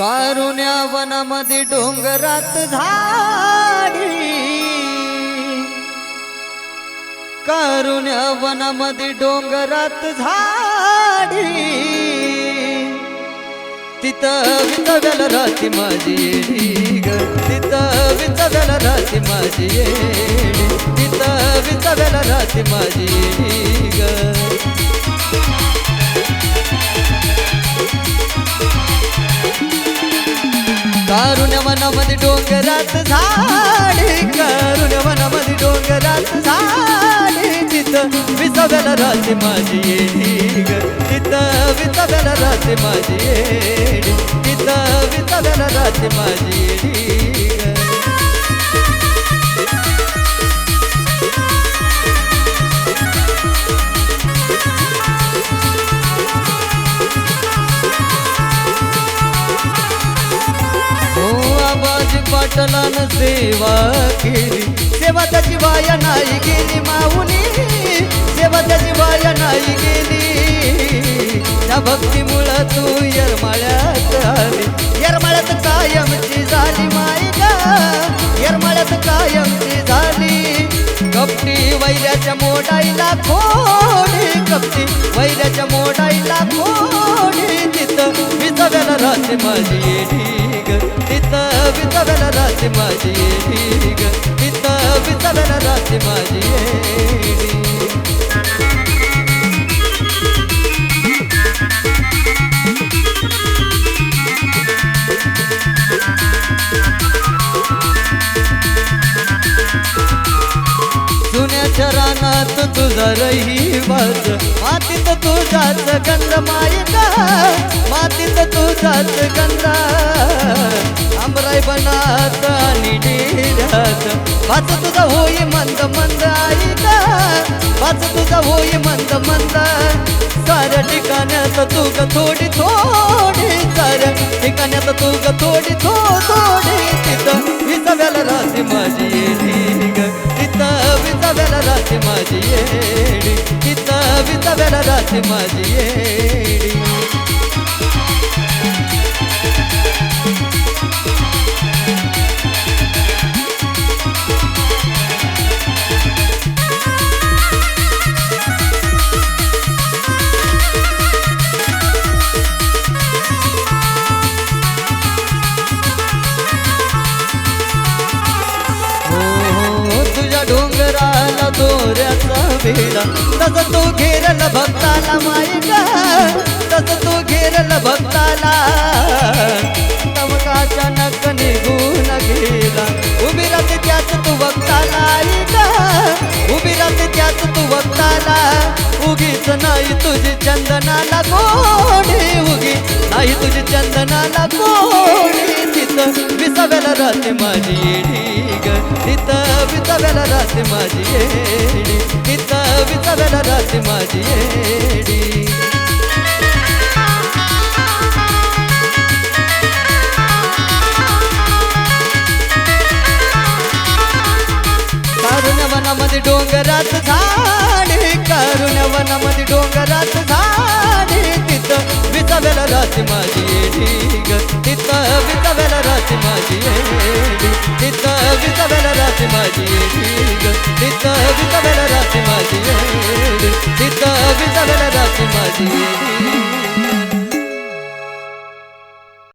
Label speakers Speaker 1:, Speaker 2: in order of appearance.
Speaker 1: कारुण्या वनामध्ये डोंगरात झाडी. कारुण्या वनामध्ये डोंगरात झाडी. तिथं विचव्याला राती माझी येडी ग. तिथं विचव्याला राती माझी येडी. तिथं विचव्याला राती माझी येडी ग. कारुण्या वनामध्ये डोंगरात झाडे कारुण्या वनामध्ये डोंगरात झाडे. तिथं विसाव्याला राहते माझी येडी तिथं विसाव्याला राहते माझी येडी तिथं विसाव्याला राहते माझी येडी पाटलान सेवा केली. सेवा त्याची बाया नाही गेली माऊली. सेवा त्याची बाया नाही गेली. त्या भक्तीमुळं तू यरमाळ्यात आली. यरमाळ्यात कायमची झाली माई ग. यरमाळ्यात कायमची झाली. कपटी वैऱ्याच्या मोडाईला खोडी कपटी वैऱ्याच्या मोडाईला खोडी. तिथं विसाव्याला राहते माझी येडी ग तिथं माझी येडी ग तिथं विसाव्याला राहते माझी येडी जुन्याच्या रानात तुझा रहिवास मातीत तुझाच गंध मायका मातीत तुझाच गंध. आंबराई बनात आणि डेरात वाच तुझा होई मंद मंद आईका वाच तुझा होई मंद मंद. साऱ्या ठिकाण्यात तू थोडी थोडी साऱ्या ठिकाण्यात तू थोडी थो थोडी विसाव्याला राहते माझी येडी तिथं विसाव्याला राहते दोऱ्याचा तसं तू घेरल भक्ताला मायका तसं तू घेरल भक्ताला. तमकाच्या नक निघून गेला उभी राहते त्याच तू भक्ताला ऐका. उभी राहते त्याच तू भक्ताला. उगीच नाही तुझी चंदनाला कोणी. उगी नाही तुझी चंदनाला कोणी. तिथं विसाव्याला राहते माझी येडी ग. तिथं विसाव्याला राहते माझी येडी तिथं विसाव्याला राहते माझी येडी कारुण्य वनामध्ये डोंगरात झाडे कारुण्य वनामध्ये डोंगरात झाडे तिथं विसाव्याला राहते माझी येडी ग तिथं विसाव्याला राहते माझी येडी तिथं विसाव्याला राहते माझी येडी